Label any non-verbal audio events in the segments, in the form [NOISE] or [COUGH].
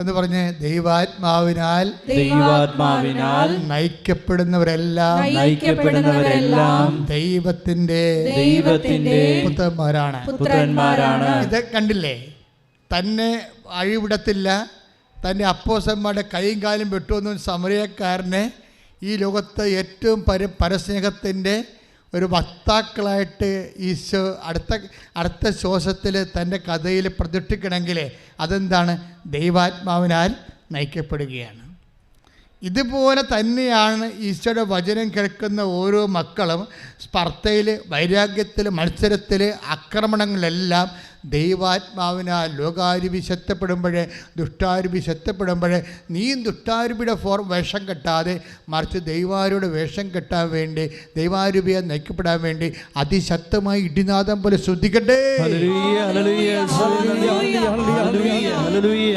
എന്ന് പറഞ്ഞ് ദൈവാത്മാവിനാൽ ദൈവാത്മാവിനാൽ നയിക്കപ്പെടുന്നവരെല്ലാം നയിക്കപ്പെടുന്നവരെല്ലാം ദൈവത്തിന്റെ ദൈവത്തിന്റെ പുത്രന്മാരാണ്. പുത്രന്മാരാണ്. ഇത് കണ്ടില്ലേ? തന്നെ അഴിവിടത്തില്ല. തന്റെ അപ്പോസന്മാരുടെ കൈയും കാലും വെട്ടുവന്ന സമരക്കാരനെ ഈ ലോകത്ത് ഏറ്റവും പര പരസ്നേഹത്തിന്റെ ഒരു വക്താക്കളായിട്ട് ഈശോ അടുത്ത അടുത്ത ശ്വാസത്തിൽ തന്റെ കഥയിൽ പ്രതിഷ്ഠിക്കണമെങ്കിൽ അതെന്താണ്? ദൈവാത്മാവിനാൽ നയിക്കപ്പെടുകയാണ്. ഇതുപോലെ തന്നെയാണ് ഈശോയുടെ വചനം കേൾക്കുന്ന ഓരോ മക്കളും സ്പർദ്ധയിൽ വൈരാഗ്യത്തിൽ മത്സരത്തിൽ ആക്രമണങ്ങളിലെല്ലാം ദൈവാത്മാവിനാൽ ലോകാരുപി ശക്തപ്പെടുമ്പോഴേ ദുഷ്ടാരുപി ശക്തപ്പെടുമ്പോഴേ നീയും ദുഷ്ടാരുപിയുടെ ഫോർ വേഷം കെട്ടാതെ മറിച്ച് ദൈവാരുടെ വേഷം കെട്ടാൻ വേണ്ടി ദൈവാരുപിയെ നയിക്കപ്പെടാൻ വേണ്ടി അതിശക്തമായി ഇടിനാദം പോലെ ശ്രദ്ധിക്കട്ടെ ഹല്ലേലൂയ, ഹല്ലേലൂയ, ഹല്ലേലൂയ, ഹല്ലേലൂയ,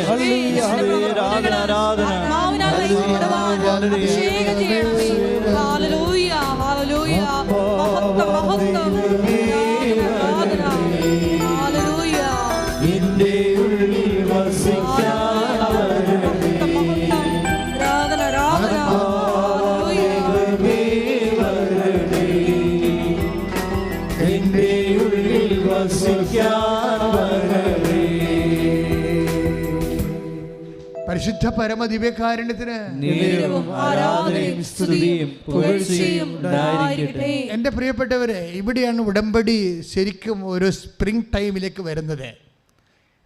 പരിശുദ്ധ പുകഴ്ചയും ഉണ്ടായിരിക്കട്ടെ. എന്റെ പ്രിയപ്പെട്ടവരെ ഇവിടെയാണ് ഉടമ്പടി ശരിക്കും ഒരു സ്പ്രിംഗ് ടൈമിലേക്ക് വരുന്നത്.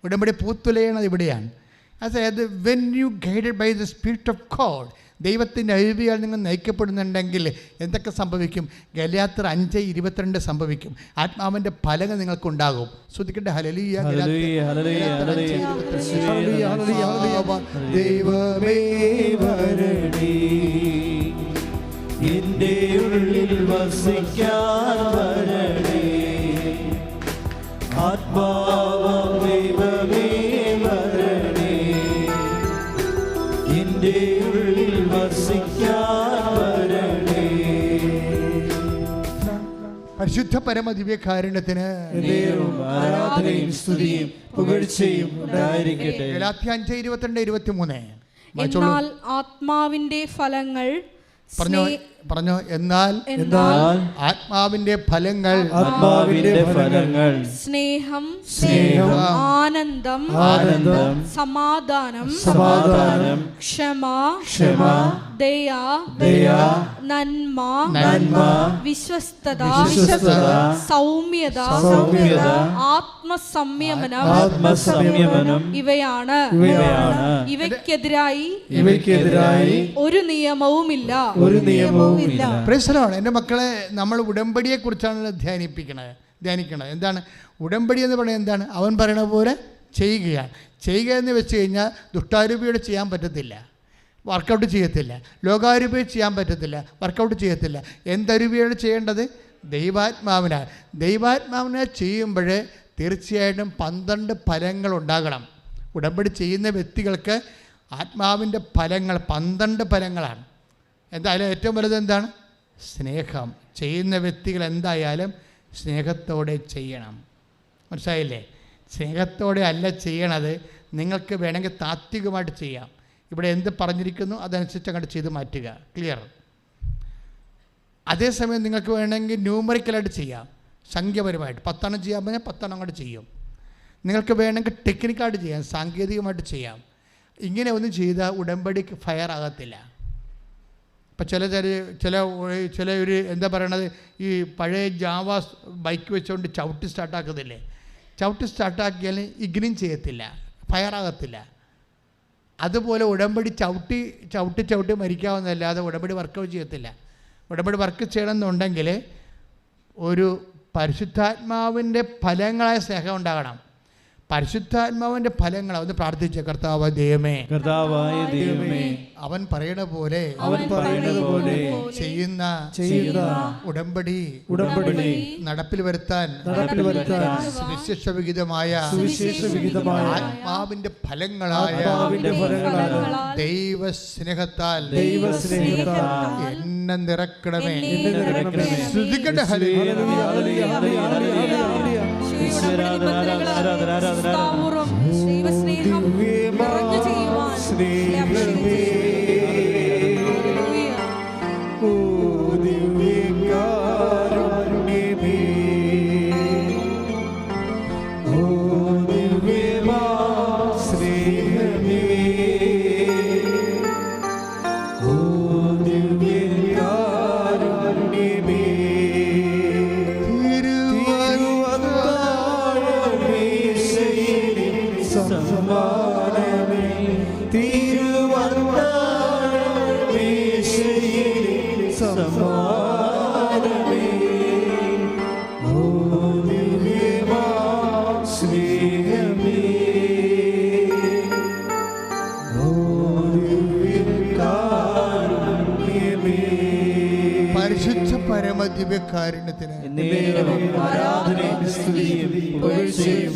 ഉടമ്പടി പൂത്തുലയണത് ഇവിടെയാണ്. അതായത് when you guided by the spirit of God ദൈവത്തിന്റെ അഴിവിയാൽ നിങ്ങൾ നയിക്കപ്പെടുന്നുണ്ടെങ്കിൽ എന്തൊക്കെ സംഭവിക്കും? ഗലയാത്ര അഞ്ച് ഇരുപത്തിരണ്ട് സംഭവിക്കും. ആത്മാവിന്റെ ഫലങ്ങൾ നിങ്ങൾക്കുണ്ടാകും. ശ്രദ്ധിക്കട്ടെ. ഹലലിയ. ദൈവമേ വരണേ. എന്റെ ഉള്ളിൽ വസിക്കാൻ വരണേ ആത്മാവാം വരണേ എന്റെ പരിശുദ്ധ പരമ ദിവ്യകാരുണ്യത്തിന് ആരാധനയും സ്തുതിയും പുകഴ്ചയും ഉണ്ടായിരിക്കട്ടെ. ഗലാത്യ അഞ്ച് ഇരുപത്തിരണ്ട് ഇരുപത്തി മൂന്ന് എന്നാൽ ആത്മാവിന്റെ ഫലങ്ങൾ പറഞ്ഞോ. പറഞ്ഞോ എന്നാൽ എന്നാൽ ആത്മാവിന്റെ ഫലങ്ങൾ ആത്മാവിന്റെ ഫലങ്ങൾ സ്നേഹം സ്നേഹം, ആനന്ദം ആനന്ദം സമാധാനം സമാധാനം ക്ഷമ ക്ഷമ ദയ ദയ നന്മ നന്മ വിശ്വസ്തത വിശ്വസ്തത, സൗമ്യത സൗമ്യത, ആത്മസംയമനം ആത്മസംയമനം ഇവയാണ്. ഇവയാണ്. ഇവയ്ക്കെതിരായി ഇവയ്ക്കെതിരായി ഒരു നിയമവുമില്ല. ഒരു നിയമവുമില്ല പ്രശ്നമാണ്. എന്റെ മക്കളെ നമ്മൾ ഉടമ്പടിയെക്കുറിച്ചാണ് ധ്യാനിപ്പിക്കണത് ധ്യാനിക്കണത് എന്താണ്? ഉടമ്പടി എന്ന് പറയുന്നത് എന്താണ്? അവൻ പറയണ പോലെ ചെയ്യുകയാണ് ചെയ്യുക എന്ന് വെച്ച് കഴിഞ്ഞാൽ ദുഷ്ടാരൂപിയോട് ചെയ്യാൻ പറ്റത്തില്ല. വർക്കൗട്ട് ചെയ്യത്തില്ല. ലോകാരൂപിയെ ചെയ്യാൻ പറ്റത്തില്ല. വർക്കൗട്ട് ചെയ്യത്തില്ല. എന്തരൂപിയോട് ചെയ്യേണ്ടത്? ദൈവാത്മാവിനാൽ ദൈവാത്മാവിനാൽ ചെയ്യുമ്പോൾ തീർച്ചയായിട്ടും പന്ത്രണ്ട് ഫലങ്ങൾ ഉണ്ടാകണം. ഉടമ്പടി ചെയ്യുന്ന വ്യക്തികൾക്ക് ആത്മാവിന്റെ ഫലങ്ങൾ പന്ത്രണ്ട് ഫലങ്ങളാണ്. എന്തായാലും ഏറ്റവും വലുത് എന്താണ്? സ്നേഹം. ചെയ്യുന്ന വ്യക്തികൾ എന്തായാലും സ്നേഹത്തോടെ ചെയ്യണം. മനസ്സിലായില്ലേ? സ്നേഹത്തോടെ അല്ല ചെയ്യണത് നിങ്ങൾക്ക് വേണമെങ്കിൽ താത്വികമായിട്ട് ചെയ്യാം. ഇവിടെ എന്ത് പറഞ്ഞിരിക്കുന്നു അതനുസരിച്ച് അങ്ങോട്ട് ചെയ്ത് മാറ്റുക. ക്ലിയർ അതേസമയം നിങ്ങൾക്ക് വേണമെങ്കിൽ ന്യൂമറിക്കലായിട്ട് ചെയ്യാം. സംഖ്യപരമായിട്ട്. പത്തെണ്ണം ചെയ്യാൻ പറഞ്ഞാൽ പത്തെണ്ണം അങ്ങോട്ട് ചെയ്യും. നിങ്ങൾക്ക് വേണമെങ്കിൽ ടെക്നിക്കായിട്ട് ചെയ്യാം. സാങ്കേതികമായിട്ട് ചെയ്യാം. ഇങ്ങനെ ഒന്നും ചെയ്താൽ ഉടമ്പടിക്ക് ഫയർ ആകത്തില്ല. ഇപ്പം ചില ചില ചില ചില ഒരു എന്താ പറയണത് ഈ പഴയ ജാവ ബൈക്ക് വെച്ചുകൊണ്ട് ചവിട്ടി സ്റ്റാർട്ടാക്കുന്നില്ലേ? ചവിട്ടി സ്റ്റാർട്ടാക്കിയാൽ ഇഗ്നിയും ചെയ്യത്തില്ല ഫയറാകത്തില്ല. അതുപോലെ ഉടമ്പടി ചവിട്ടി ചവിട്ടി ചവിട്ടി മരിക്കാവുന്നതല്ലാതെ ഉടമ്പടി വർക്ക് ചെയ്യത്തില്ല. ഉടമ്പടി വർക്ക് ചെയ്യണമെന്നുണ്ടെങ്കിൽ ഒരു പരിശുദ്ധാത്മാവിന്റെ ഫലങ്ങളായ സ്നേഹം ഉണ്ടാകണം. പരിശുദ്ധാത്മാവിന്റെ ഫലങ്ങൾ അവന് പ്രാർത്ഥിച്ച കർത്താവ് ദൈവമേ. കർത്താവായ ദൈവമേ. അവൻ പറയണ പോലെ അവൻ പറയുന്നത് പോലെ ചെയ്യുന്ന ചെയ്യുന്ന ഉടമ്പടി ഉടമ്പടി നടപ്പിൽ വരുത്താൻ നടപ്പിൽ വരുത്താൻ സുവിശേഷ വിഹിതമായ സുവിശേഷ വിഹിതമായ ആത്മാവിന്റെ ഫലങ്ങളായ ആത്മാവിന്റെ ഫലങ്ങളായ ദൈവ സ്നേഹത്താൽ ദൈവസ്നേഹത്താൽ എന്നെ നിറക്കണമേ. എന്നെ നിറക്കണമേ. ശ്രദ്ധിക്കട്ടെ ഹല്ലേലൂയ. ഹല്ലേലൂയ, ഹല്ലേലൂയ, ചെയ്യുവാൻ സ്നേഹമേ 什么？പുകഴ്ചയും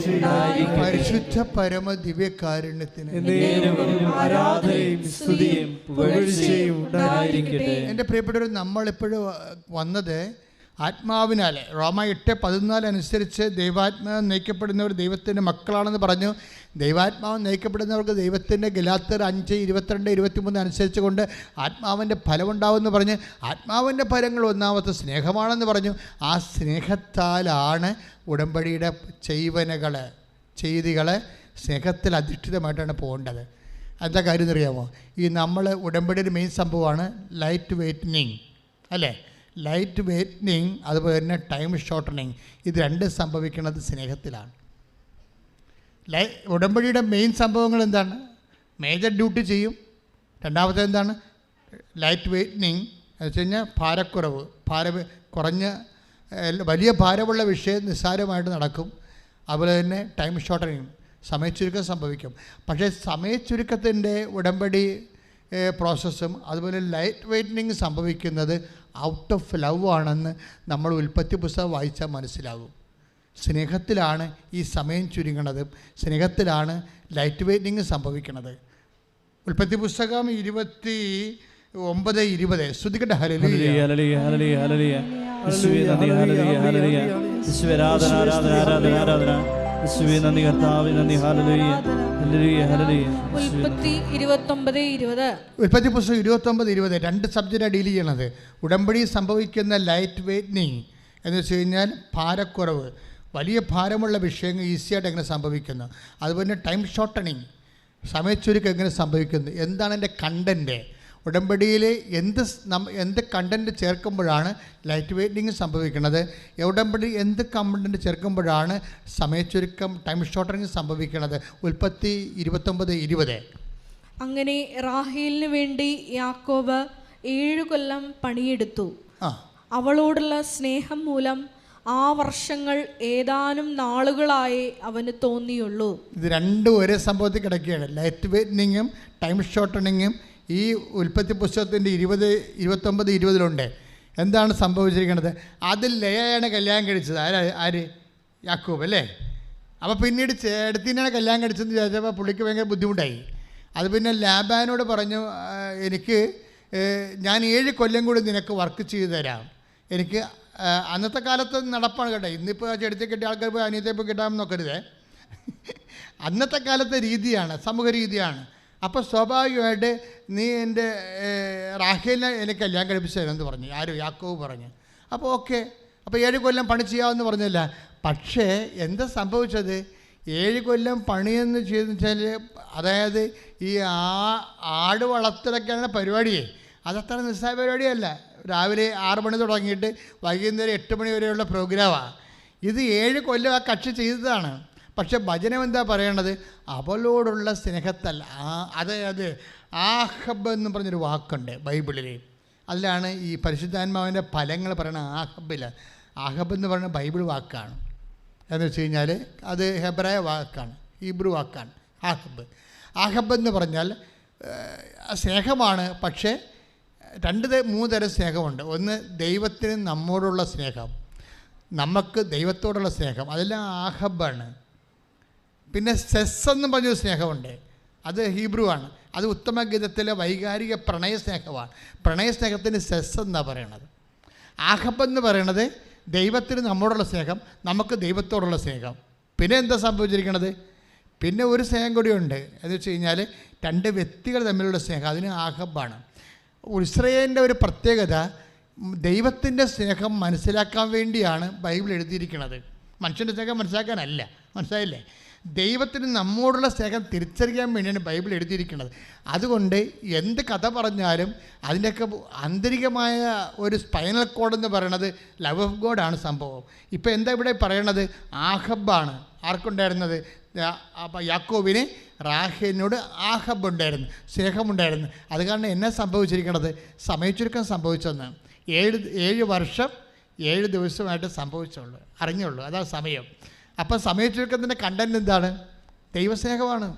പരിശുദ്ധ പരമ ദിവ്യകാരുണ്യത്തിന് എന്റെ പ്രിയപ്പെട്ടവർ നമ്മളിപ്പോഴും വന്നത് ആത്മാവിനാൽ റോമ എട്ട് പതിനാല് അനുസരിച്ച് ദൈവാത്മാവ് നയിക്കപ്പെടുന്നവർ ദൈവത്തിന്റെ മക്കളാണെന്ന് പറഞ്ഞു. ദൈവാത്മാവ് നയിക്കപ്പെടുന്നവർക്ക് ദൈവത്തിന്റെ ഗലാത്തർ അഞ്ച് ഇരുപത്തിരണ്ട് ഇരുപത്തിമൂന്ന് അനുസരിച്ച് കൊണ്ട് ആത്മാവിന്റെ ഫലമുണ്ടാവുമെന്ന് പറഞ്ഞ്. ആത്മാവിന്റെ ഫലങ്ങൾ ഒന്നാമത്തെ സ്നേഹമാണെന്ന് പറഞ്ഞു. ആ സ്നേഹത്താലാണ് ഉടമ്പടിയുടെ ചെയ്വനകൾ ചെയ്തികൾ സ്നേഹത്തിൽ അധിഷ്ഠിതമായിട്ടാണ് പോകേണ്ടത്. എന്താ കാര്യം എന്നറിയാമോ ഈ നമ്മൾ ഉടമ്പടിയുടെ മെയിൻ സംഭവമാണ് ലൈറ്റ് വെയ്റ്റനിങ് അല്ലേ? ലൈറ്റ് വെയ്റ്റ്നിങ് അതുപോലെ തന്നെ ടൈം ഷോർട്ടനിങ് ഇത് രണ്ട് സംഭവിക്കുന്നത് സ്നേഹത്തിലാണ്. ലൈ ഉടമ്പടിയുടെ മെയിൻ സംഭവങ്ങൾ എന്താണ്? മേജർ ഡ്യൂട്ടി ചെയ്യും. രണ്ടാമത്തെ എന്താണ്? ലൈറ്റ് വെയ്റ്റ്നിങ് എന്ന് വെച്ച് കഴിഞ്ഞാൽ ഭാരക്കുറവ്. ഭാര കുറഞ്ഞ വലിയ ഭാരമുള്ള വിഷയം നിസ്സാരമായിട്ട് നടക്കും. അതുപോലെ തന്നെ ടൈം ഷോർട്ടനിങ് സമയച്ചുരുക്കം സംഭവിക്കും. പക്ഷേ സമയച്ചുരുക്കത്തിന്റെ ഉടമ്പടി പ്രോസസ്സും അതുപോലെ ലൈറ്റ് വെയ്റ്റനിങ് സംഭവിക്കുന്നത് ഔട്ട് ഓഫ് ലവ് ആണെന്ന് നമ്മൾ ഉൽപ്പത്തി പുസ്തകം വായിച്ചാൽ മനസ്സിലാകും. സ്നേഹത്തിലാണ് ഈ സമയം ചുരുങ്ങണത്. സ്നേഹത്തിലാണ് ലൈറ്റ് വെയ്റ്റനിങ് സംഭവിക്കുന്നത് ഉൽപ്പത്തി പുസ്തകം ഇരുപത്തി ഒമ്പത് ഇരുപത്. ശ്രദ്ധിക്കട്ടെ hallelujah, hallelujah hallelujah, hallelujah, hallelujah. യേശുവേ നന്ദി, ഹല്ലേലൂയ, ഹല്ലേലൂയ. യേശുവേ ആരാധന, ആരാധന, ആരാധന, ആരാധന. നന്ദി, കർത്താവേ നന്ദി, ഹല്ലേലൂയ. Hallelujah, hallelujah. ഉൽപ്പത്തി ഇരുപത്തൊമ്പത് ഇരുപത്. ഉൽപ്പത്തി പുസ്തകം ഇരുപത്തൊമ്പത് ഇരുപത് രണ്ട് സബ്ജക്റ്റാണ് ഡീൽ ചെയ്യണത്. ഉടമ്പടി സംഭവിക്കുന്ന ലൈറ്റ് വെയ്റ്റ്നിങ് എന്ന് വെച്ച് കഴിഞ്ഞാൽ ഭാരക്കുറവ്. വലിയ ഭാരമുള്ള വിഷയങ്ങൾ ഈസിയായിട്ട് എങ്ങനെ സംഭവിക്കുന്നു? അതുപോലെ തന്നെ ടൈം ഷോർട്ടണിങ് സമയച്ചുരുക്കം എങ്ങനെ സംഭവിക്കുന്നു? എന്താണ് എന്റെ കണ്ടന്റ് ഉടമ്പടിയിൽ എന്ത് എന്ത് കണ്ടന്റ് ചേർക്കുമ്പോഴാണ് ലൈറ്റ് വെയ്റ്റിങ് സംഭവിക്കുന്നത്? ഉടമ്പടി എന്ത് കണ്ടന്റ് ചേർക്കുമ്പോഴാണ് സമയച്ചുരുക്കം ടൈം ഷോർട്ടറിങ് സംഭവിക്കുന്നത്? ഉൽപ്പത്തി ഇരുപത്തൊമ്പത് ഇരുപത്. അങ്ങനെ റാഹേലിന് വേണ്ടി യാക്കോബ് ഏഴു കൊല്ലം പണിയെടുത്തു. അവളോടുള്ള സ്നേഹം മൂലം ആ വർഷങ്ങൾ ഏതാനും നാളുകളായി അവന് തോന്നിയുള്ളൂ. ഇത് രണ്ടും ഒരേ സംഭവത്തിൽ കിടക്കുകയാണ്. ലൈറ്റ് വെയ്റ്റനിങ്ങും ടൈം ഷോർട്ടണിങ്ങും ഈ ഉൽപ്പത്തി പുസ്തകത്തിന്റെ ഇരുപത് ഇരുപത്തൊമ്പത് ഇരുപതിലുണ്ട്. എന്താണ് സംഭവിച്ചിരിക്കുന്നത് അതിൽ ലയയാണ് കല്യാണം കഴിച്ചത്. ആരാ ആര്? യാക്കൂബ് അല്ലേ? അപ്പോൾ പിന്നീട് ചേട്ടത്തിനാണ് കല്യാണം കഴിച്ചതെന്ന് ചോദിച്ചപ്പോൾ പുള്ളിക്ക് ഭയങ്കര ബുദ്ധിമുട്ടായി. അത് പിന്നെ ലാബാനോട് പറഞ്ഞു എനിക്ക് ഞാൻ ഏഴ് കൊല്ലം കൂടി നിനക്ക് വർക്ക് ചെയ്തു തരാം. എനിക്ക് അന്നത്തെ കാലത്ത് നടപ്പാണ് കേട്ടോ. ഇന്നിപ്പോൾ ചെടുത്തി കിട്ടിയ ആൾക്കാർ പോയി അനിയത്തെ പോയി കിട്ടാമെന്ന് നോക്കരുതേ. [LAUGHS] അന്നത്തെ കാലത്തെ രീതിയാണ് സമൂഹ രീതിയാണ്. അപ്പോൾ സ്വാഭാവികമായിട്ട് നീ എന്റെ റാഹേലിനെ എനിക്ക് കല്യാണം കഴിപ്പിച്ചു തരുമെന്ന് പറഞ്ഞു. ആരും യാക്കോവ് പറഞ്ഞു. അപ്പോൾ ഓക്കെ. അപ്പോൾ ഏഴ് കൊല്ലം പണി ചെയ്യാമെന്ന് പറഞ്ഞില്ല പക്ഷേ എന്താ സംഭവിച്ചത്? ഏഴ് കൊല്ലം പണിയെന്ന് ചെയ്തെന്ന് വെച്ചാൽ അതായത് ഈ ആ ആട് വളർത്തലൊക്കെയാണ് പരിപാടിയെ അതത്ര നിസ്സായ പരിപാടിയല്ല. രാവിലെ ആറ് മണി തുടങ്ങിയിട്ട് വൈകുന്നേരം എട്ട് മണി വരെയുള്ള പ്രോഗ്രാമാണ് ഇത് ഏഴ് കൊല്ലം ആ കക്ഷി ചെയ്തതാണ്. പക്ഷെ ഭജനം എന്താ പറയണത് അവളോടുള്ള സ്നേഹത്തല്ല. ആ അതായത് ആഹബ് എന്ന് പറഞ്ഞൊരു വാക്കുണ്ട് ബൈബിളിൽ അതിലാണ് ഈ പരിശുദ്ധാത്മാവിന്റെ ഫലങ്ങൾ പറയുന്ന ആഹബിൽ ആഹബ് എന്ന് പറയുന്ന ബൈബിൾ വാക്കാണ്. എന്ന് വെച്ച് കഴിഞ്ഞാൽ അത് ഹെബ്രായ വാക്കാണ് ഹീബ്രു വാക്കാണ് ആഹബ്. ആഹബ് എന്ന് പറഞ്ഞാൽ സ്നേഹമാണ് പക്ഷേ രണ്ട് മൂന്ന് തരം സ്നേഹമുണ്ട്. ഒന്ന് ദൈവത്തിന് നമ്മോടുള്ള സ്നേഹം. നമുക്ക് ദൈവത്തോടുള്ള സ്നേഹം. അതെല്ലാം ആഹബാണ്. പിന്നെ സെസ് എന്ന് പറഞ്ഞൊരു സ്നേഹമുണ്ട്. അത് ഹീബ്രു ആണ്. അത് ഉത്തമഗീതത്തിലെ വൈകാരിക പ്രണയസ്നേഹമാണ് സ്നേഹമാണ്. പ്രണയ സ്നേഹത്തിന് സെസ് എന്നാണ് പറയണത്? ആഹബ് എന്ന് പറയണത് ദൈവത്തിന് നമ്മോടുള്ള സ്നേഹം നമുക്ക് ദൈവത്തോടുള്ള സ്നേഹം. പിന്നെ എന്താ സംഭവിച്ചിരിക്കണത്? പിന്നെ ഒരു സ്നേഹം കൂടിയുണ്ട് എന്ന് വെച്ച് കഴിഞ്ഞാൽ രണ്ട് വ്യക്തികൾ തമ്മിലുള്ള സ്നേഹം അതിന് ആഹബാണ് ഇസ്രയേലിന്റെ ഒരു പ്രത്യേകത ദൈവത്തിന്റെ സ്നേഹം മനസ്സിലാക്കാൻ വേണ്ടിയാണ് ബൈബിൾ എഴുതിയിരിക്കുന്നത് മനുഷ്യന്റെ സ്നേഹം മനസ്സിലാക്കാനല്ല. മനസ്സിലായില്ലേ? ദൈവത്തിന് നമ്മോടുള്ള സ്നേഹം തിരിച്ചറിയാൻ വേണ്ടിയാണ് ബൈബിൾ എഴുതിയിരിക്കുന്നത്. അതുകൊണ്ട് എന്ത് കഥ പറഞ്ഞാലും അതിന്റെയൊക്കെ ആന്തരികമായ ഒരു സ്പൈനൽ കോഡ് എന്ന് പറയുന്നത് ലവ് ഓഫ് ഗോഡാണ് സംഭവം. ഇപ്പോൾ എന്താ ഇവിടെ പറയണത്? ആഹബാണ്. ആർക്കുണ്ടായിരുന്നത്? അപ്പം യാക്കോവിന് ആഹബ് ഉണ്ടായിരുന്നു സ്നേഹമുണ്ടായിരുന്നു. അത് കാരണം എന്നെ സംഭവിച്ചിരിക്കണത്? സമയച്ചുരുക്കം സംഭവിച്ചതെന്നാണ് ഏഴ് ഏഴ് വർഷം ഏഴ് ദിവസമായിട്ട് സംഭവിച്ചുള്ളൂ അറിഞ്ഞുള്ളൂ. അതാ സമയം. അപ്പം സമയച്ചുരുക്കത്തിന്റെ കണ്ടന്റ് എന്താണ്? ദൈവസ്നേഹമാണ്.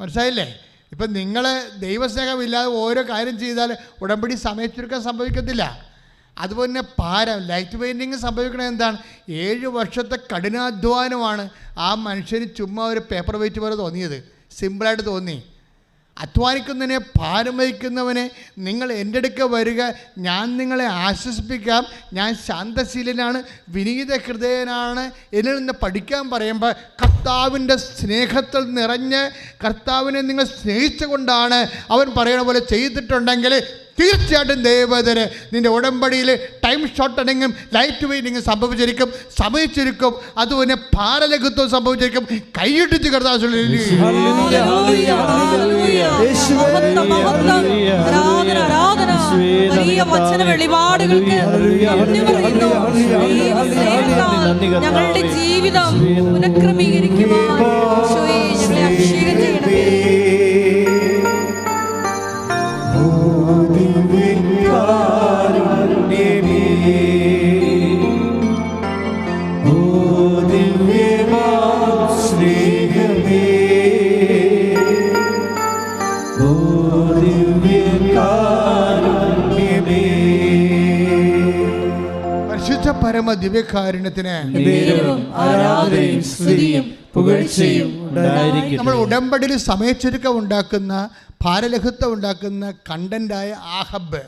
മനസ്സിലായില്ലേ? ഇപ്പം നിങ്ങൾ ദൈവസ്നേഹമില്ലാതെ ഓരോ കാര്യം ചെയ്താൽ ഉടമ്പടി സമയച്ചുരുക്കം സംഭവിക്കത്തില്ല. അതുപോലെ തന്നെ പാരം ലൈറ്റ് പെയിന്റിങ് സംഭവിക്കണത് എന്താണ്? ഏഴ് വർഷത്തെ കഠിനാധ്വാനമാണ് ആ മനുഷ്യന് ചുമ്മാ ഒരു പേപ്പർ വെയിറ്റ് പോലെ തോന്നിയത്. സിമ്പിളായിട്ട് തോന്നി. അധ്വാനിക്കുന്നതിനെ ഭാരം വഹിക്കുന്നവനെ നിങ്ങൾ എന്റെ അടുക്ക വരിക. ഞാൻ നിങ്ങളെ ആശ്വസിപ്പിക്കാം. ഞാൻ ശാന്തശീലനാണ് വിനീത ഹൃദയനാണ് എന്നിൽ നിന്ന് പഠിക്കാൻ പറയുമ്പോൾ കർത്താവിന്റെ സ്നേഹത്തിൽ നിറഞ്ഞ് കർത്താവിനെ നിങ്ങൾ സ്നേഹിച്ചുകൊണ്ടാണ് അവൻ പറയുന്ന പോലെ ചെയ്തിട്ടുണ്ടെങ്കിൽ തീർച്ചയായിട്ടും ദൈവത്തിന് നിന്റെ ഉടമ്പടിയിൽ ടൈം ഷോർട്ടണിങ്ങും ലൈറ്റ് വെയിറ്റിങ്ങും സംഭവിച്ചിരിക്കും സമയിച്ചിരിക്കും അതുപോലെ ഭാരലഘുത്വം സംഭവിച്ചിരിക്കും. കൈയിട്ടിച്ച് കർത്താവ് ഞങ്ങളുടെ ജീവിതം ഹല്ലേലൂയ. ദിവ്യകാരുണ്യത്തിന്. നമ്മൾ ഉടമ്പടിയിൽ സമയച്ചുരുക്കം ഉണ്ടാക്കുന്ന ഭാരലഘുത്വം ഉണ്ടാക്കുന്ന കണ്ടന്റായ ആഹബ്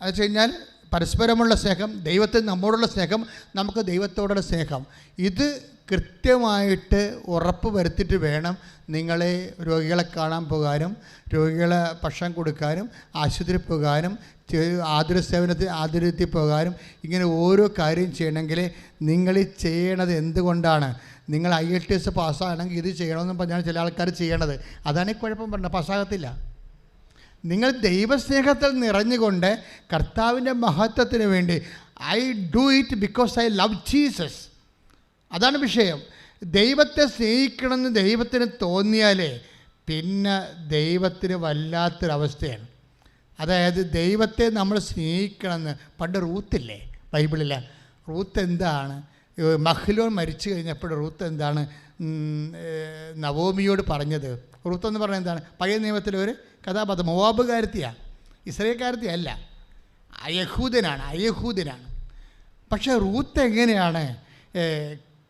എന്ന് വെച്ച് കഴിഞ്ഞാൽ പരസ്പരമുള്ള സ്നേഹം ദൈവത്തിന് നമ്മോടുള്ള സ്നേഹം നമുക്ക് ദൈവത്തോടുള്ള സ്നേഹം ഇത് കൃത്യമായിട്ട് ഉറപ്പ് വരുത്തിയിട്ട് വേണം നിങ്ങളെ രോഗികളെ കാണാൻ പോകാനും രോഗികളെ ഭക്ഷണം കൊടുക്കാനും ആശുപത്രി പോകാനും ആതുര സേവനത്തിൽ ആതുരത്തിൽ പോകാനും ഇങ്ങനെ ഓരോ കാര്യം ചെയ്യണമെങ്കിൽ നിങ്ങൾ ചെയ്യണത് എന്തുകൊണ്ടാണ്? നിങ്ങൾ ഐ എൽ ടി എസ് പാസ്സാകണമെങ്കിൽ ഇത് ചെയ്യണമെന്ന് പറഞ്ഞാണ് ചില ആൾക്കാർ ചെയ്യണത്. അതാണ് ഈ കുഴപ്പം പറഞ്ഞത്. പാസ്സാകത്തില്ല. നിങ്ങൾ ദൈവസ്നേഹത്തിൽ നിറഞ്ഞുകൊണ്ട് കർത്താവിന്റെ മഹത്വത്തിന് വേണ്ടി I do it because I love Jesus. അതാണ് വിഷയം. ദൈവത്തെ സ്നേഹിക്കണമെന്ന് ദൈവത്തിന് തോന്നിയാലേ പിന്നെ ദൈവത്തിന് വല്ലാത്തൊരവസ്ഥയാണ്. അതായത് ദൈവത്തെ നമ്മൾ സ്നേഹിക്കണമെന്ന്. പണ്ട് റൂത്തില്ലേ ബൈബിളിൽ? റൂത്ത് എന്താണ്? മഹ്ലോൻ മരിച്ചു കഴിഞ്ഞപ്പോൾ റൂത്ത് എന്താണ്? നവോമിയോട് പറഞ്ഞത്. റൂത്ത് എന്ന് പറഞ്ഞാൽ എന്താണ്? പഴയ നിയമത്തിലെ ഒരു കഥാപാത്രം. മോവാബുകാരത്തിയാണ് ഇസ്രയേൽക്കാരത്തിയല്ല അയഹൂദനാണ് അയഹൂദനാണ് പക്ഷേ റൂത്ത് എങ്ങനെയാണ്?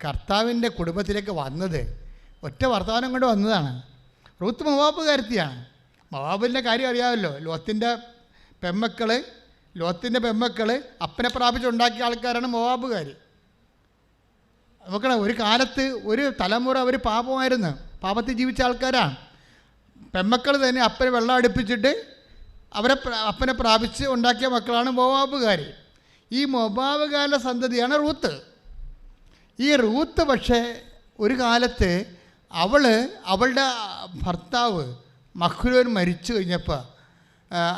കർത്താവിന്റെ കുടുംബത്തിലേക്ക് വന്നത്? ഒറ്റ വർത്തമാനം കൊണ്ട് വന്നതാണ്. റൂത്ത് മൊവാബുകാരത്തിയാണ്. മൊവാബിന്റെ കാര്യം അറിയാമല്ലോ. ലോത്തിന്റെ പെമ്മക്കൾ ലോത്തിന്റെ പെമ്മക്കൾ അപ്പനെ പ്രാപിച്ചുണ്ടാക്കിയ ആൾക്കാരാണ് മോവാബുകാർ നോക്കണം ഒരു കാലത്ത് ഒരു തലമുറ അവർ പാപമായിരുന്നു. പാപത്തിൽ ജീവിച്ച ആൾക്കാരാണ്. പെമ്മക്കൾ തന്നെ അപ്പനെ വെള്ളം അടുപ്പിച്ചിട്ട് അവരെ അപ്പനെ പ്രാപിച്ച് ഉണ്ടാക്കിയ മക്കളാണ് മോവാബുകാർ ഈ മൊബാബുകാരുടെ സന്തതിയാണ് റൂത്ത്. ഈ റൂത്ത് പക്ഷേ ഒരു കാലത്ത് അവൾ അവളുടെ ഭർത്താവ് മഹ്ലോൻ മരിച്ചു കഴിഞ്ഞപ്പോൾ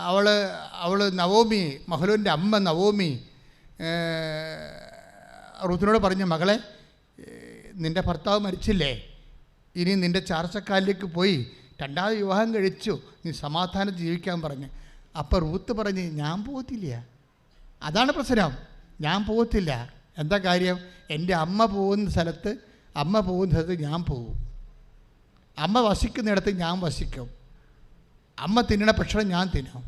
അവൾ അവൾ നവോമി മഹ്ലോന്റെ അമ്മ നവോമി റൂത്തിനോട് പറഞ്ഞു മകളെ നിന്റെ ഭർത്താവ് മരിച്ചില്ലേ? ഇനി നിന്റെ ചാർച്ചക്കാലിലേക്ക് പോയി രണ്ടാമത് വിവാഹം കഴിച്ചു. നീ സമാധാനം ജീവിക്കാൻ പറഞ്ഞു. അപ്പോൾ റൂത്ത് പറഞ്ഞ് ഞാൻ പോകത്തില്ല. അതാണ് പ്രശ്നം. ഞാൻ പോകത്തില്ല. എന്താ കാര്യം? എന്റെ അമ്മ പോകുന്ന സ്ഥലത്ത് അമ്മ പോകുന്ന സ്ഥലത്ത് ഞാൻ പോകും. അമ്മ വസിക്കുന്നിടത്ത് ഞാൻ വസിക്കും. അമ്മ തിന്നണ ഭക്ഷണം ഞാൻ തിന്നും.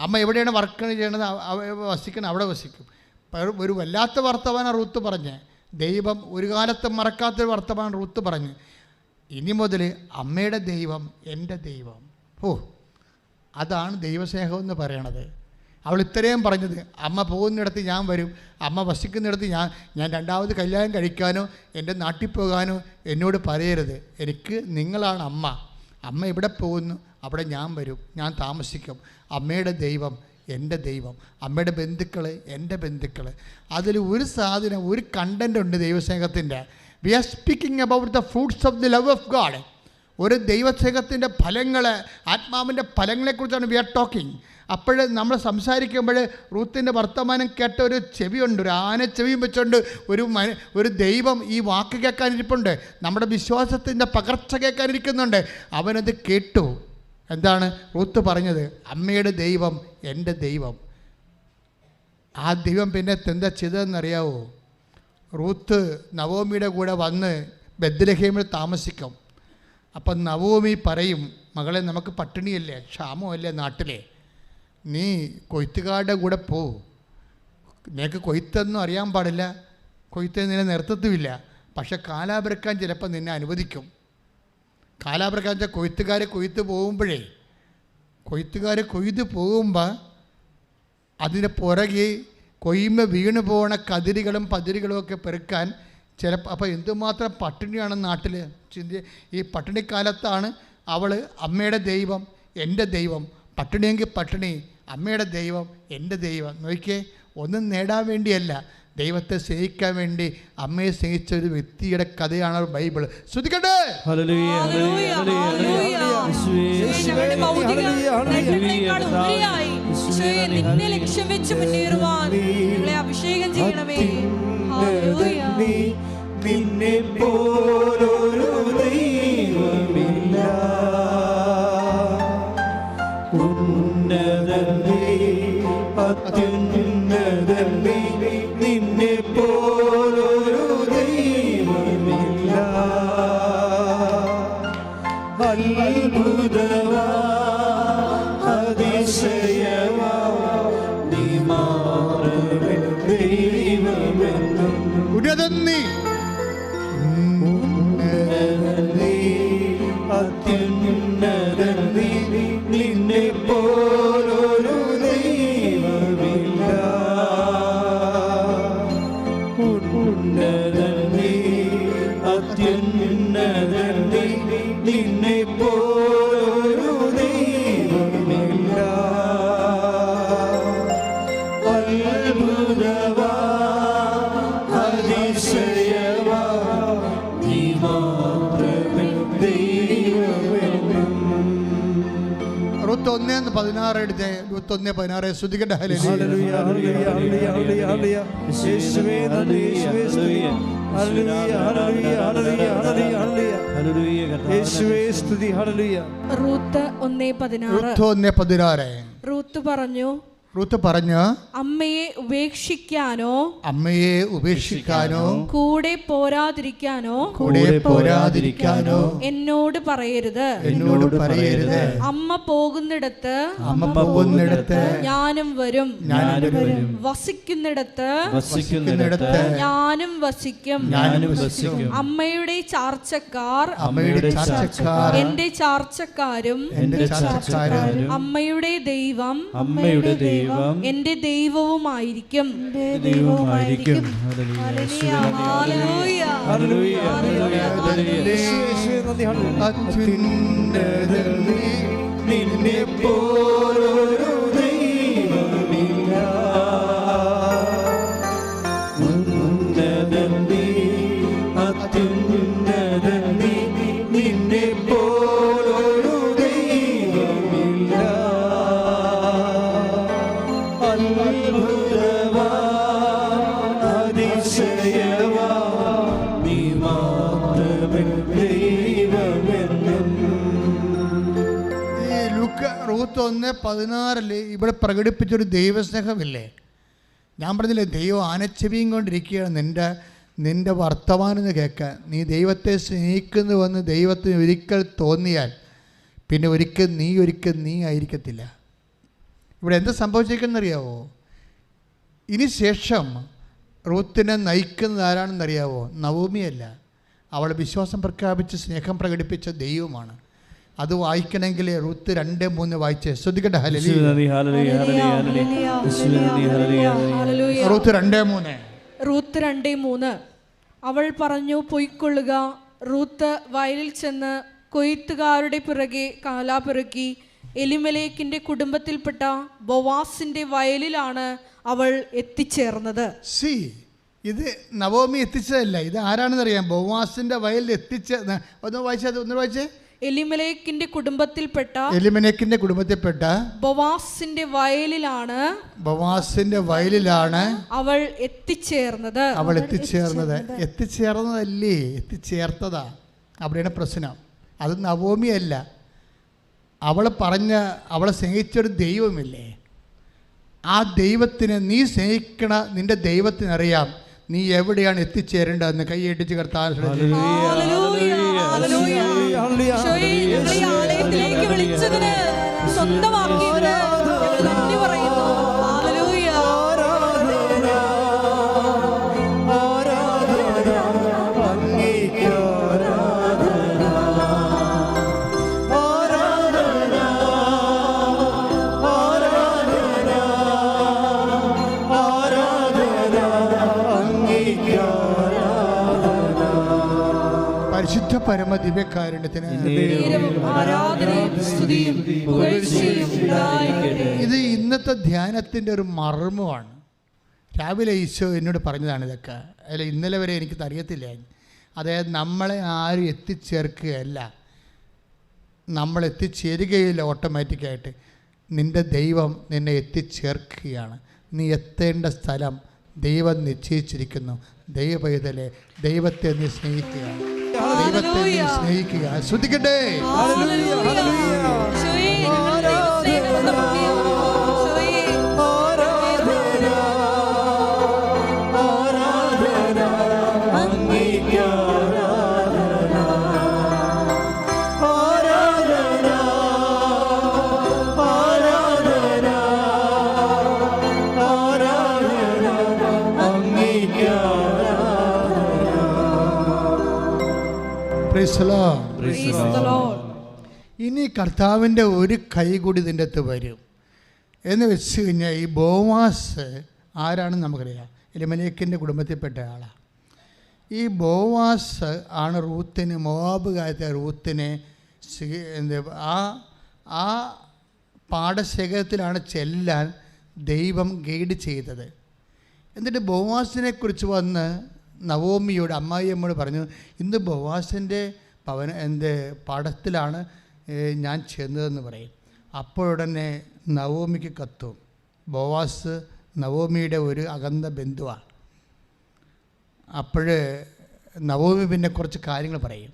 അമ്മ എവിടെയാണ് വർക്ക് ചെയ്യണത്? വസിക്കണം അവിടെ വസിക്കും. ഒരു വല്ലാത്ത വർത്തമാനം റൂത്ത് പറഞ്ഞ്. ദൈവം ഒരു കാലത്തും മറക്കാത്തൊരു വർത്തമാനം റൂത്ത് പറഞ്ഞ്. ഇനി മുതൽ അമ്മയുടെ ദൈവം എന്റെ ദൈവം. ഓ അതാണ് ദൈവസ്നേഹം എന്ന് പറയണത്. അവൾ ഇത്രയും പറഞ്ഞത് അമ്മ പോകുന്നിടത്ത് ഞാൻ വരും അമ്മ വസിക്കുന്നിടത്ത് ഞാൻ ഞാൻ രണ്ടാമത് കല്യാണം കഴിക്കാനോ എന്റെ നാട്ടിൽ പോകാനോ എന്നോട് പറയരുത്. എനിക്ക് നിങ്ങളാണ് അമ്മ. അമ്മ എവിടെ പോകുന്നു? അവിടെ ഞാൻ വരും. ഞാൻ താമസിക്കും. അമ്മയുടെ ദൈവം എന്റെ ദൈവം അമ്മയുടെ ബന്ധുക്കൾ എന്റെ ബന്ധുക്കൾ അതിൽ ഒരു സാധനം ഒരു കണ്ടന്റ് ഉണ്ട് ദൈവസ്നേഹത്തിന്റെ. We are speaking about the fruits of the love of God ഒരു ദൈവസ്നേഹത്തിന്റെ ഫലങ്ങൾ ആത്മാവിന്റെ ഫലങ്ങളെക്കുറിച്ചാണ് വി ആർ ടോക്കിംഗ് അപ്പോൾ നമ്മൾ സംസാരിക്കുമ്പോൾ റൂത്തിന്റെ വർത്തമാനം കേട്ട ഒരു ചെവിയുണ്ട് ഒരു ആന ചെവിയും വെച്ചുകൊണ്ട് ഒരു ഒരു ദൈവം ഈ വാക്ക് കേൾക്കാനിരിപ്പുണ്ട്. നമ്മുടെ വിശ്വാസത്തിന്റെ പകർച്ച കേൾക്കാനിരിക്കുന്നുണ്ട്. അവനത് കേട്ടു. എന്താണ് റൂത്ത് പറഞ്ഞത്? അമ്മയുടെ ദൈവം എന്റെ ദൈവം. ആ ദൈവം പിന്നെ എന്താ ചെയ്തതെന്നറിയാവോ? റൂത്ത് നവോമിയുടെ കൂടെ വന്ന് ബദ്രഹേമിൽ താമസിക്കും. അപ്പം നവോമി പറയും മകളെ നമുക്ക് പട്ടിണിയല്ലേ? ക്ഷാമമല്ലേ നാട്ടിലെ? നീ കൊയ്ത്തുകാരുടെ കൂടെ പോ. നിനക്ക് കൊയ്ത്തൊന്നും അറിയാൻ പാടില്ല. കൊയ്ത്ത് നിന്നെ നിർത്തത്തുമില്ല. പക്ഷെ കാലാപിറക്കാൻ ചിലപ്പോൾ നിന്നെ അനുവദിക്കും. കാലാപിറക്കാൻ വെച്ചാൽ കൊയ്ത്തുകാർ കൊയ്ത്ത് പോകുമ്പോഴേ കൊയ്ത്തുകാർ കൊയ്ത് പോകുമ്പോൾ അതിന് പുറകെ കൊയ്മ വീണ് പോകണ കതിരുകളും പതിരുകളും ഒക്കെ പെറുക്കാൻ ചിലപ്പോൾ അപ്പോൾ എന്തുമാത്രം പട്ടിണിയാണ് നാട്ടിൽ ചിന്തി ഈ പട്ടിണിക്കാലത്താണ് അവൾ അമ്മയുടെ ദൈവം എന്റെ ദൈവം. പട്ടിണിയെങ്കിൽ പട്ടിണി അമ്മയുടെ ദൈവം എന്റെ ദൈവം. നോക്കിയേ ഒന്നും നേടാൻ വേണ്ടിയല്ല. ദൈവത്തെ സ്നേഹിക്കാൻ വേണ്ടി അമ്മയെ സ്നേഹിച്ച ഒരു വ്യക്തിയുടെ കഥയാണ് ബൈബിൾ ശ്രദ്ധിക്കട്ടെ ഹല്ലേലൂയ. കർത്താവേ യേശുവേ സ്തുതി. ഹല്ലേലൂയ. റൂത്ത് ഒന്നേ പതിനാറ്. പതിനാറ്. റൂത്ത് പറഞ്ഞു റൂത്ത് പറഞ്ഞ് അമ്മയെ ഉപേക്ഷിക്കാനോ അമ്മയെ ഉപേക്ഷിക്കാനോ കൂടെ പോരാതിരിക്കാനോ കൂടെ പോരാതിരിക്കാനോ എന്നോട് പറയരുത്. എന്നോട് പറയരുത്. അമ്മ പോകുന്നിടത്ത് അമ്മ പോകുന്നിടത്ത് ഞാനും വരും. ഞാനും വരും. വസിക്കുന്നിടത്ത് വസിക്കുന്നിടത്ത് ഞാനും വസിക്കും. ഞാനും വസിക്കും. അമ്മയുടെ ചാർച്ചക്കാർ അമ്മയുടെ ചാർച്ചക്കാർ എന്റെ ചാർച്ചക്കാരും എന്റെ ചാർച്ചക്കാരും അമ്മയുടെ ദൈവം അമ്മയുടെ ദൈവം എന്റെ ദൈവവുമായിരിക്കും. ദൈവമായിരിക്കും ഹല്ലേലൂയ. ഹല്ലേലൂയ. ഒന്ന് പതിനാറിൽ ഇവിടെ പ്രകടിപ്പിച്ചൊരു ദൈവസ്നേഹമില്ലേ? ഞാൻ പറഞ്ഞില്ലേ ദൈവം ആനച്ചെവിയും കൊണ്ടിരിക്കുകയാണ്. നിന്റെ നിന്റെ വർത്തമാനം കേൾക്കാൻ നീ ദൈവത്തെ സ്നേഹിക്കുന്നുവെന്ന് ദൈവത്തിന് ഒരിക്കൽ തോന്നിയാൽ പിന്നെ ഒരിക്കൽ നീ ഒരിക്കൽ നീ ആയിരിക്കത്തില്ല. ഇവിടെ എന്താ സംഭവിച്ചിരിക്കുന്നറിയാവോ ഇനി ശേഷം റൂത്തിനെ നയിക്കുന്നത് ആരാണെന്നറിയാവോ? നവോമിയല്ല. അവൾ വിശ്വാസം പ്രഖ്യാപിച്ച് സ്നേഹം പ്രകടിപ്പിച്ച ദൈവമാണ്. അത് വായിക്കണമെങ്കിൽ റൂത്ത് രണ്ട് മൂന്ന് വായിച്ച്. ശ്രദ്ധിക്കട്ടെ. റൂത്ത് രണ്ട് മൂന്ന്. റൂത്ത് രണ്ടേ മൂന്ന്. അവൾ പറഞ്ഞു പൊയ്ക്കൊള്ളുക. റൂത്ത് വയലിൽ ചെന്ന് കൊയ്ത്തുകാരുടെ പിറകെ കാലാപിറക്കി എലിമലേക്കിന്റെ കുടുംബത്തിൽപ്പെട്ട ബൊവാസിന്റെ വയലിലാണ് അവൾ എത്തിച്ചേർന്നത്. സി ഇത് നവോമി എത്തിച്ചതല്ല. ഇത് ആരാണെന്നറിയാം? ബൊവാസിന്റെ വയലിൽ എത്തിച്ച ഒന്ന് വായിച്ചത് ഒന്ന് വായിച്ചേ. എലിമലേക്കിന്റെ കുടുംബത്തിൽപ്പെട്ട എലിമലേക്കിന്റെ കുടുംബത്തിൽപ്പെട്ട ബവാസിന്റെ വയലിലാണ് ബവാസിന്റെ വയലിലാണ് അവൾ എത്തിച്ചേർന്നത്. അവൾ എത്തിച്ചേർന്നത്. എത്തിച്ചേർന്നതല്ലേ? എത്തിച്ചേർത്തതാ. അവിടെയാണ് പ്രശ്നം. അത് നവോമിയല്ല അവൾ പറഞ്ഞ അവളെ സ്നേഹിച്ചൊരു ദൈവമില്ലേ? ആ ദൈവത്തിന് നീ സ്നേഹിക്കണ നിന്റെ ദൈവത്തിനറിയാം. നീ എവിടെയാണ് എത്തിച്ചേരേണ്ടതെന്ന് കൈയടിച്ച് കർത്താൻ ഹല്ലേലൂയ, ആലയത്തിലേക്ക് വിളിച്ചതിന് പരിശുദ്ധ പരമ ദിവ്യകാരുണ്യത്തിന്. ഇത് ഇന്നത്തെ ധ്യാനത്തിന്റെ ഒരു മർമ്മമാണ്. രാവിലെ ഈശോ എന്നോട് പറഞ്ഞതാണ് ഇതൊക്കെ. അല്ല ഇന്നലെ വരെ എനിക്ക് അറിയത്തില്ല. അതായത് നമ്മളെ ആരും എത്തിച്ചേർക്കുകയല്ല. നമ്മൾ എത്തിച്ചേരുകയില്ല ഓട്ടോമാറ്റിക്കായിട്ട്. നിന്റെ ദൈവം നിന്നെ എത്തിച്ചേർക്കുകയാണ്. നീ എത്തേണ്ട സ്ഥലം ദൈവം നിശ്ചയിച്ചിരിക്കുന്നു. ദൈവപൈതലെ ദൈവത്തെ നീ സ്നേഹിക്കുക. ദൈവത്തെ നീ സ്നേഹിക്കുക. ശ്രദ്ധിക്കട്ടെ. ഇനി കർത്താവിന്റെ ഒരു കൈ കൂടി ഇതിന്റെ അകത്ത് വരും. എന്ന് വെച്ച് കഴിഞ്ഞാൽ ഈ ബോവാസ് ആരാണെന്ന് നമുക്കറിയാം. എലിമലേക്കിന്റെ കുടുംബത്തിൽപ്പെട്ട ആളാണ് ഈ ബോവാസ് ആണ് റൂത്തിന് മോവാബുകാരത്തെ റൂത്തിനെ സ്വീ- എന്ത് ആ ആ പാടശേഖരത്തിലാണ് ചെല്ലാൻ ദൈവം ഗൈഡ് ചെയ്തത്. എന്നിട്ട് ബോവാസിനെ കുറിച്ച് വന്ന് നവോമിയോട് അമ്മായിയമ്മയോട് പറഞ്ഞു ഇന്ന് ബവാസിന്റെ പവൻ എന്റെ പാടത്തിലാണ് ഞാൻ ചെന്നതെന്ന് പറയും. അപ്പോഴുടനെ നവോമിക്ക് കത്തും ബോവാസ് നവോമിയുടെ ഒരു അകന്ന ബന്ധുവാണ് അപ്പോൾ നവോമി പിന്നെ കുറച്ച് കാര്യങ്ങൾ പറയും.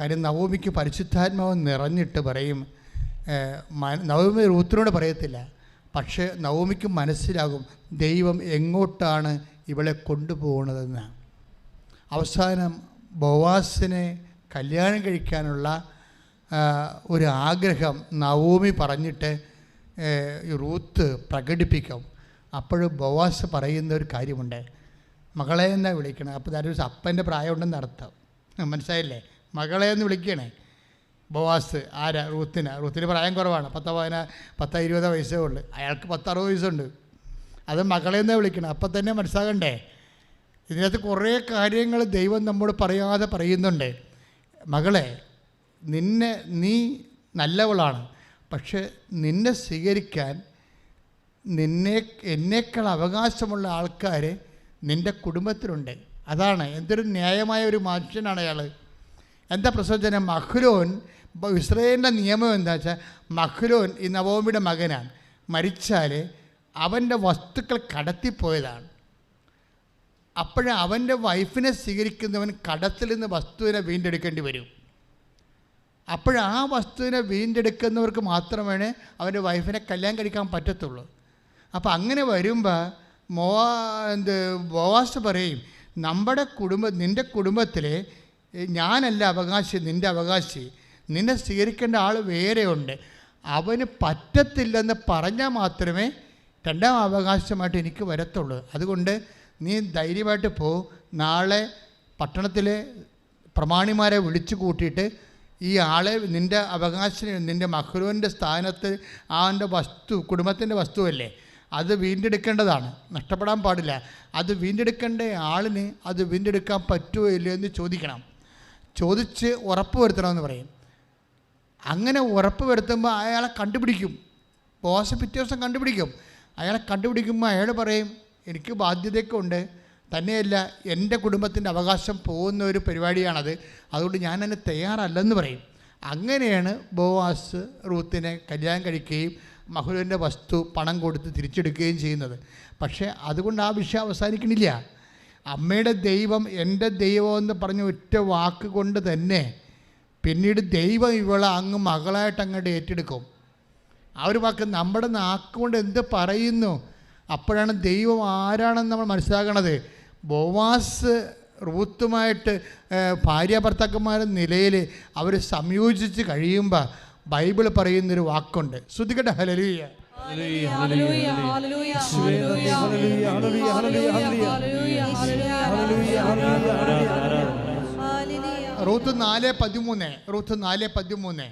കാര്യം നവോമിക്ക് പരിശുദ്ധാത്മാവ് നിറഞ്ഞിട്ട് പറയും നവോമി റൂത്തിനോട് പറയത്തില്ല പക്ഷേ നവോമിക്ക് മനസ്സിലാകും ദൈവം എങ്ങോട്ടാണ് ഇവളെ കൊണ്ടുപോകുന്നതെന്ന് അവസാനം ബോവാസിനെ കല്യാണം കഴിക്കാനുള്ള ഒരു ആഗ്രഹം നവോമി പറഞ്ഞിട്ട് റൂത്ത് പ്രകടിപ്പിക്കും. അപ്പോൾ ബോവാസ് പറയുന്ന ഒരു കാര്യമുണ്ട്. മകളെ എന്നാ വിളിക്കണേ? അപ്പോൾ ദാറ്റ് അപ്പന്റെ പ്രായമുണ്ടെന്ന് അർത്ഥം. മനസ്സിലായില്ലേ? മകളെ എന്ന് വിളിക്കണേ. ബോവാസ് ആരാ? റൂത്തിന്? റൂത്തിന് പ്രായം കുറവാണ്. പത്ത് പതിനാ പത്ത് ഇരുപതോ വയസ്സേ ഉള്ളൂ. അയാൾക്ക് പത്തറുപത് വയസ്സുണ്ട്. അത് മകളെ എന്നേ വിളിക്കണം? അപ്പം തന്നെ മനസ്സാകണ്ടേ ഇതിനകത്ത് കുറേ കാര്യങ്ങൾ ദൈവം നമ്മോട് പറയാതെ പറയുന്നുണ്ട്. മകളെ നിന്നെ നീ നല്ലവളാണ്. പക്ഷെ നിന്നെ സ്വീകരിക്കാൻ നിന്നെ എന്നേക്കാൾ അവകാശമുള്ള ആൾക്കാർ നിന്റെ കുടുംബത്തിലുണ്ട്. അതാണ്. എന്തൊരു ന്യായമായ ഒരു മനുഷ്യനാണ് അയാൾ എന്താ പ്രസവജനം മഹ്ലോൻ ഇസ്രയേലിന്റെ നിയമം എന്താ വെച്ചാൽ മഹ്ലോൻ ഈ നവോമിയുടെ മകനാണ്. മരിച്ചാൽ അവന്റെ വസ്തുക്കൾ കടത്തിപ്പോയതാണ്. അപ്പോഴ് അവന്റെ വൈഫിനെ സ്വീകരിക്കുന്നവൻ കടത്തിൽ നിന്ന് വസ്തുവിനെ വീണ്ടെടുക്കേണ്ടി വരും. അപ്പോൾ ആ വസ്തുവിനെ വീണ്ടെടുക്കുന്നവർക്ക് മാത്രമേ അവന്റെ വൈഫിനെ കല്യാണം കഴിക്കാൻ പറ്റത്തുള്ളൂ. അപ്പോൾ അങ്ങനെ വരുമ്പോൾ മോ എന്ത് ബോവാസ് പറയും നമ്മുടെ കുടുംബ നിന്റെ കുടുംബത്തിലെ ഞാനല്ല അവകാശി നിന്റെ അവകാശി. നിന്നെ സ്വീകരിക്കേണ്ട ആൾ വേറെയുണ്ട്. അവന് പറ്റത്തില്ലെന്ന് പറഞ്ഞാൽ മാത്രമേ രണ്ടാം അവകാശമായിട്ട് എനിക്ക് വരത്തുള്ളൂ. അതുകൊണ്ട് നീ ധൈര്യമായിട്ട് പോ. നാളെ പട്ടണത്തിലെ പ്രമാണിമാരെ വിളിച്ചു കൂട്ടിയിട്ട് ഈ ആളെ നിന്റെ അവകാശം നിന്റെ മഹ്റൂവിന്റെ സ്ഥാനത്ത് ആന്റെ വസ്തു കുടുംബത്തിന്റെ വസ്തുവല്ലേ അത് വീണ്ടെടുക്കേണ്ടതാണ്. നഷ്ടപ്പെടാൻ പാടില്ല. അത് വീണ്ടെടുക്കേണ്ട ആളിന് അത് വീണ്ടെടുക്കാൻ പറ്റുമോ ഇല്ലയോ എന്ന് ചോദിക്കണം. ചോദിച്ച് ഉറപ്പ് വരുത്തണമെന്ന് പറയും. അങ്ങനെ ഉറപ്പ് വരുത്തുമ്പോൾ അയാളെ കണ്ടുപിടിക്കും. ബോസ് പിറ്റേ ദിവസം കണ്ടുപിടിക്കും. അയാളെ കണ്ടുപിടിക്കുമ്പോൾ അയാൾ പറയും എനിക്ക് ബാധ്യതയൊക്കെ ഉണ്ട് തന്നെയല്ല എന്റെ കുടുംബത്തിന്റെ അവകാശം പോകുന്ന ഒരു പരിപാടിയാണത്. അതുകൊണ്ട് ഞാൻ അതിന് തയ്യാറല്ലെന്ന് പറയും. അങ്ങനെയാണ് ബോവാസ് റൂത്തിനെ കല്യാണം കഴിക്കുകയും മഹുലന്റെ വസ്തു പണം കൊടുത്ത് തിരിച്ചെടുക്കുകയും ചെയ്യുന്നത്. പക്ഷേ അതുകൊണ്ട് ആ വിഷയം അവസാനിക്കണില്ല. അമ്മയുടെ ദൈവം എന്റെ ദൈവം എന്ന് പറഞ്ഞ ഒറ്റ വാക്ക് കൊണ്ട് തന്നെ പിന്നീട് ദൈവം ഇവളെ അങ്ങ് മകളായിട്ട് അങ്ങോട്ട് ഏറ്റെടുക്കും. ആ ഒരു വാക്ക് നമ്മുടെ നാക്കുകൊണ്ട് എന്ത് പറയുന്നു? അപ്പോഴാണ് ദൈവം ആരാണെന്ന് നമ്മൾ മനസ്സിലാക്കണത് ബോവാസ് റൂത്തുമായിട്ട് ഭാര്യ ഭർത്താക്കന്മാരുടെ നിലയിൽ അവർ സംയോജിച്ച് കഴിയുമ്പോൾ ബൈബിൾ പറയുന്നൊരു വാക്കുണ്ട്. ശ്രുതിക്കട്ടെ ഹലലൂയ റൂത്ത് നാല് പതിമൂന്ന് റൂത്ത് നാല് പതിമൂന്നേ.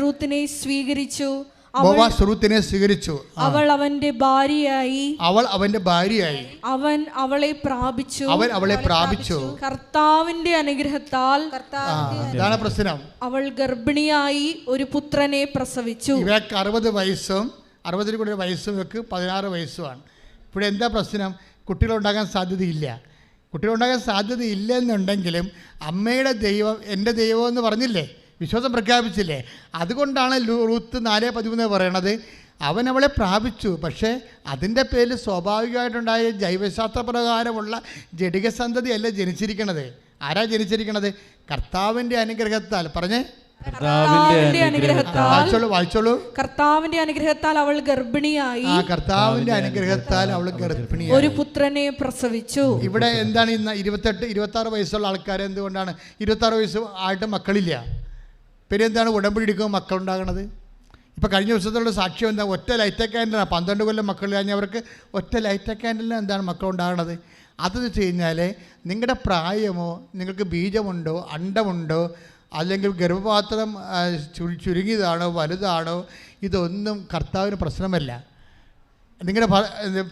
റൂത്തിനെ സ്വീകരിച്ചു. ബോവാസ് റൂത്തിനെ സ്വീകരിച്ചു. അവൾ അവന്റെ ഭാര്യയായി. അവൾ അവന്റെ ഭാര്യയായി. അവൻ അവളെ പ്രാപിച്ചു. അവൻ അവളെ പ്രാപിച്ചു. കർത്താവിന്റെ അനുഗ്രഹത്താൽ ഇതാണ് പ്രശ്നം. അവൾ ഗർഭിണിയായി ഒരു പുത്രനെ പ്രസവിച്ചു. ഇവർക്ക് അറുപത് വയസ്സും അറുപതിൽ കൂടുതൽ വയസ്സും ഇവക്ക് പതിനാറ് വയസ്സുമാണ്. ഇവിടെ എന്താ പ്രശ്നം? കുട്ടികളുണ്ടാകാൻ സാധ്യതയില്ല. കുട്ടികളുണ്ടാകാൻ സാധ്യതയില്ല എന്നുണ്ടെങ്കിലും അമ്മയുടെ ദൈവം എന്റെ ദൈവം എന്ന് പറഞ്ഞില്ലേ? വിശ്വാസം പ്രഖ്യാപിച്ചില്ലേ? അതുകൊണ്ടാണ് ലൂത്ത് റൂത്ത് നാല് പതിമൂന്ന് പറയണത്. അവൻ അവളെ പ്രാപിച്ചു. പക്ഷേ അതിന്റെ പേരിൽ സ്വാഭാവികമായിട്ടുണ്ടായ ജൈവശാസ്ത്ര പ്രകാരമുള്ള ജടിക സന്തതിയല്ല ജനിച്ചിരിക്കണത്. ആരാ ജനിച്ചിരിക്കണത്? കർത്താവിന്റെ അനുഗ്രഹത്താൽ. പറഞ്ഞേ. കർത്താവിന്റെ അനുഗ്രഹത്താൽ. വായിച്ചോളൂ കർത്താവിന്റെ അനുഗ്രഹത്താൽ അവൾ ഗർഭിണിയായി. ആ കർത്താവിന്റെ അനുഗ്രഹത്താൽ അവൾ ഗർഭിണിയായി. ഒരു പുത്രനെ പ്രസവിച്ചു. ഇവിടെ എന്താണ് ഇന്ന് ഇരുപത്തെട്ട് ഇരുപത്തി ആറ് വയസ്സുള്ള ആൾക്കാരെ എന്തുകൊണ്ടാണ് ഇരുപത്തി ആറ് വയസ്സ് ആയിട്ട് മക്കളില്ല. പിന്നെ എന്താണ് ഉടമ്പടി എടുക്കുമ്പോൾ മക്കളുണ്ടാകണത്? ഇപ്പോൾ കഴിഞ്ഞ ദിവസത്തുള്ള സാക്ഷ്യം എന്താ? ഒറ്റ ലൈറ്റ് ക്യാൻഡലാണ് പന്ത്രണ്ട് കൊല്ലം മക്കൾ കഴിഞ്ഞവർക്ക് ഒറ്റ ലൈറ്റ് ക്യാൻഡലിന് എന്താണ് മക്കളുണ്ടാകണത് അതെന്ന് വെച്ച് കഴിഞ്ഞാൽ നിങ്ങളുടെ പ്രായമോ നിങ്ങൾക്ക് ബീജമുണ്ടോ അണ്ടമുണ്ടോ അല്ലെങ്കിൽ ഗർഭപാത്രം ചുരുങ്ങിയതാണോ വലുതാണോ ഇതൊന്നും കർത്താവിന് പ്രശ്നമല്ല. നിങ്ങളുടെ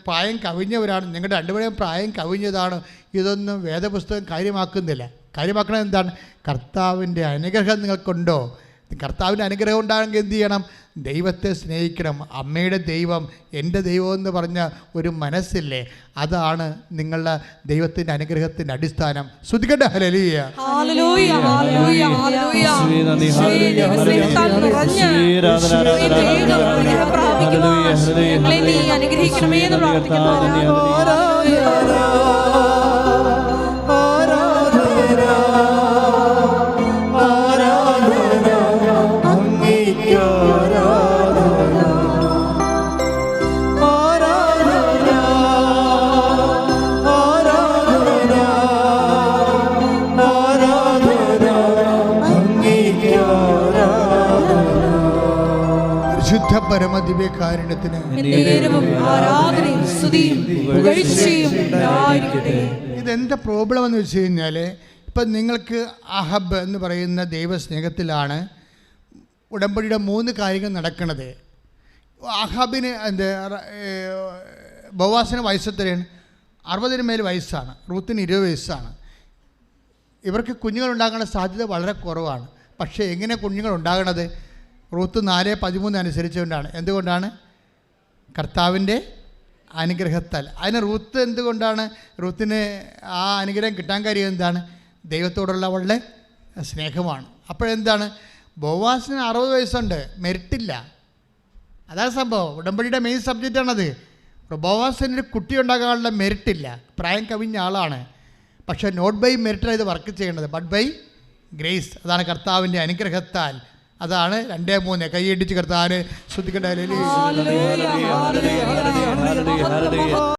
പ്രായം കവിഞ്ഞവരാണ് നിങ്ങളുടെ രണ്ടുപേരെയും പ്രായം കവിഞ്ഞതാണോ ഇതൊന്നും വേദപുസ്തകം കാര്യമാക്കുന്നില്ല. കാര്യമാക്കണത് എന്താണ്? കർത്താവിന്റെ അനുഗ്രഹം നിങ്ങൾക്കുണ്ടോ? കർത്താവിന്റെ അനുഗ്രഹം ഉണ്ടാകണമെങ്കിൽ എന്ത് ചെയ്യണം? ദൈവത്തെ സ്നേഹിക്കണം. അമ്മയുടെ ദൈവം എന്റെ ദൈവം എന്ന് പറഞ്ഞ ഒരു മനസ്സില്ലേ? അതാണ് നിങ്ങളുടെ ദൈവത്തിന്റെ അനുഗ്രഹത്തിന്റെ അടിസ്ഥാനം. ശ്രുതികണ്ട ഹലലിയ ഹല്ലേലൂയ ഹല്ലേലൂയ ഹല്ലേലൂയ. പുകഴ്ചയും ഉണ്ടായിരിക്കട്ടെ. ഇതെന്താ പ്രോബ്ലം എന്ന് വെച്ച് കഴിഞ്ഞാൽ ഇപ്പം നിങ്ങൾക്ക് അഹബ് എന്ന് പറയുന്ന ദൈവസ്നേഹത്തിലാണ് ഉടമ്പടിയുടെ മൂന്ന് കാര്യങ്ങൾ നടക്കുന്നത് അഹബിന് എന്ത് ബവാസിന് വയസ്സ് എത്രയാണ് അറുപതിന് മേൽ വയസ്സാണ്. റൂത്തിന് ഇരുപത് വയസ്സാണ്. ഇവർക്ക് കുഞ്ഞുങ്ങളുണ്ടാകാനുള്ള സാധ്യത വളരെ കുറവാണ്. പക്ഷേ എങ്ങനെ കുഞ്ഞുങ്ങൾ ഉണ്ടാകണത് റൂത്ത് നാല് പതിമൂന്ന് അനുസരിച്ചുകൊണ്ടാണ് എന്തുകൊണ്ടാണ്? കർത്താവിന്റെ അനുഗ്രഹത്താൽ. അതിന് റൂത്ത് എന്തുകൊണ്ടാണ്? റൂത്തിന് ആ അനുഗ്രഹം കിട്ടാൻ കാര്യം എന്താണ്? ദൈവത്തോടുള്ള അവളുടെ സ്നേഹമാണ്. അപ്പോഴെന്താണ്? ബോവാസിന് അറുപത് വയസ്സുണ്ട്. മെരിട്ടില്ല അതാണ് സംഭവം. ഉടമ്പടിയുടെ മെയിൻ സബ്ജക്റ്റാണത് ബോവാസിന് ഒരു കുട്ടി ഉണ്ടാകാനുള്ള മെരിട്ടില്ല പ്രായം കവിഞ്ഞ ആളാണ്. പക്ഷേ നോട്ട് ബൈ മെരിറ്റാണ് ഇത് വർക്ക് ചെയ്യേണ്ടത് ബട്ട് ബൈ ഗ്രേസ് അതാണ് കർത്താവിന്റെ അനുഗ്രഹത്താൽ. അതാണ് രണ്ടേ മൂന്ന്. കൈയടിച്ച് കർത്താന് ശ്രദ്ധിക്കേണ്ട